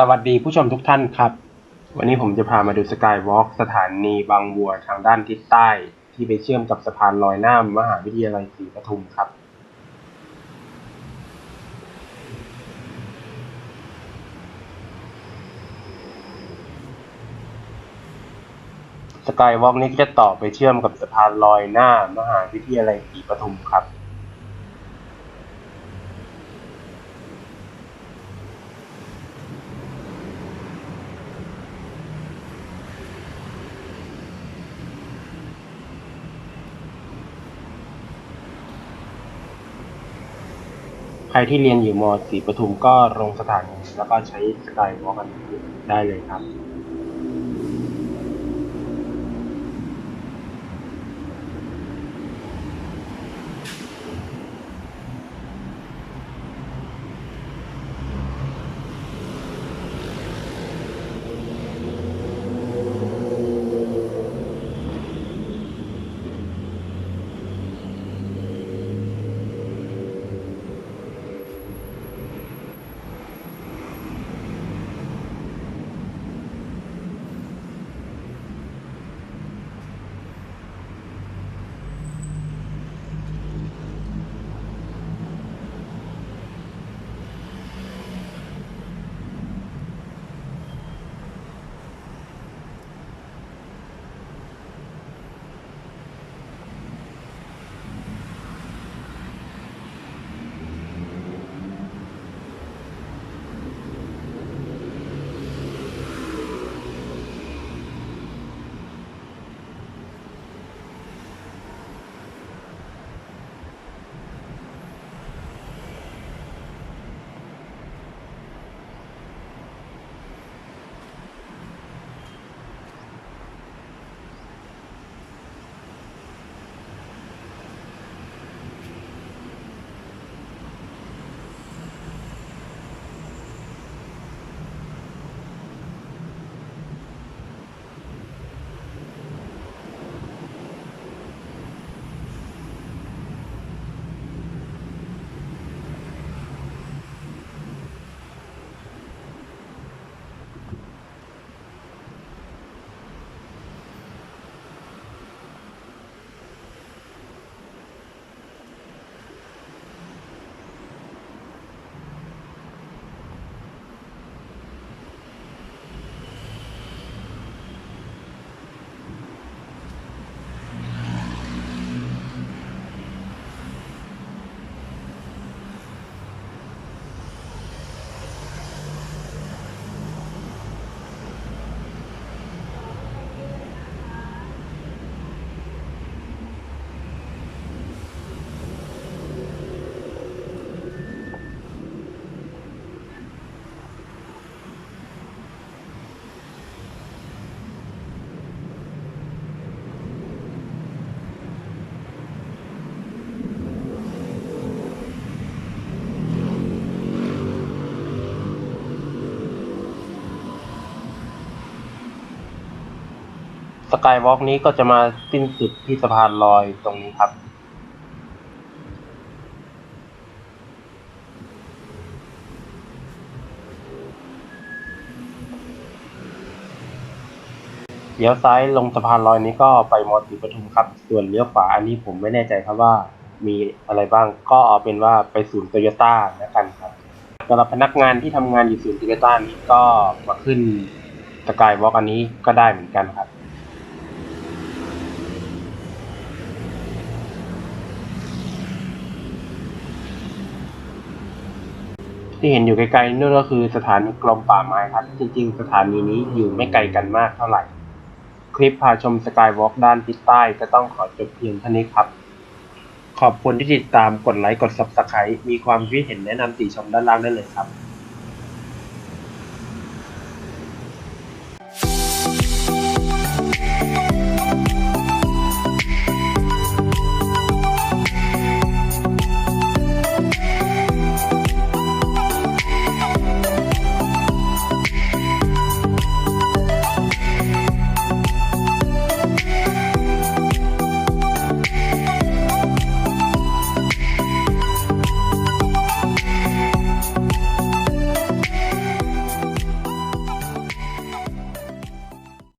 สวัสดีผู้ชมทุกท่านครับ วันนี้ผมจะพามาดูสกายวอล์กสถานีบางบัวทางด้านทิศใต้ ที่ไปเชื่อมกับสะพานลอยน้ำมหาวิทยาลัยศรีปทุมครับ สกายวอล์กนี้ก็จะต่อไปเชื่อมกับสะพานลอยหน้ามหาวิทยาลัยศรีปทุมครับ รที่เรียนอยู่มศรีปทุมก็ลงสถานีแล้วก็ใช้สกายวอล์กันได้เลยครับ สกายวอล์กนี้ก็จะมาสิ้นสุดที่สะพานลอยตรงนี้ครับ เลี้ยวซ้ายลงสะพานลอยนี้ก็ไปมอสีปทุมครับ ส่วนเลี้ยวขวาอันนี้ผมไม่แน่ใจครับว่ามีอะไรบ้างก็เอาเป็นว่าไปศูนย์โตโยต้าแล้วกันครับสำหรับพนักงานที่ทำงานอยู่ศูนย์โตโยต้านี้ก็มาขึ้นสกายวอล์กอันนี้ก็ได้เหมือนกันครับ ที่เห็นอยู่ไกลๆนู่นก็คือสถานีกรมป่าไม้ครับ จริงๆ สถานีนี้อยู่ไม่ไกลกันมากเท่าไหร่ คลิปพาชมสกายวอล์กด้านทิศใต้ก็ต้องขอจบเพียงเท่านี้ครับ ขอบคุณที่ติดตามกดไลค์กด Subscribe มีความคิดเห็นแนะนำติชมด้านล่างได้เลยครับ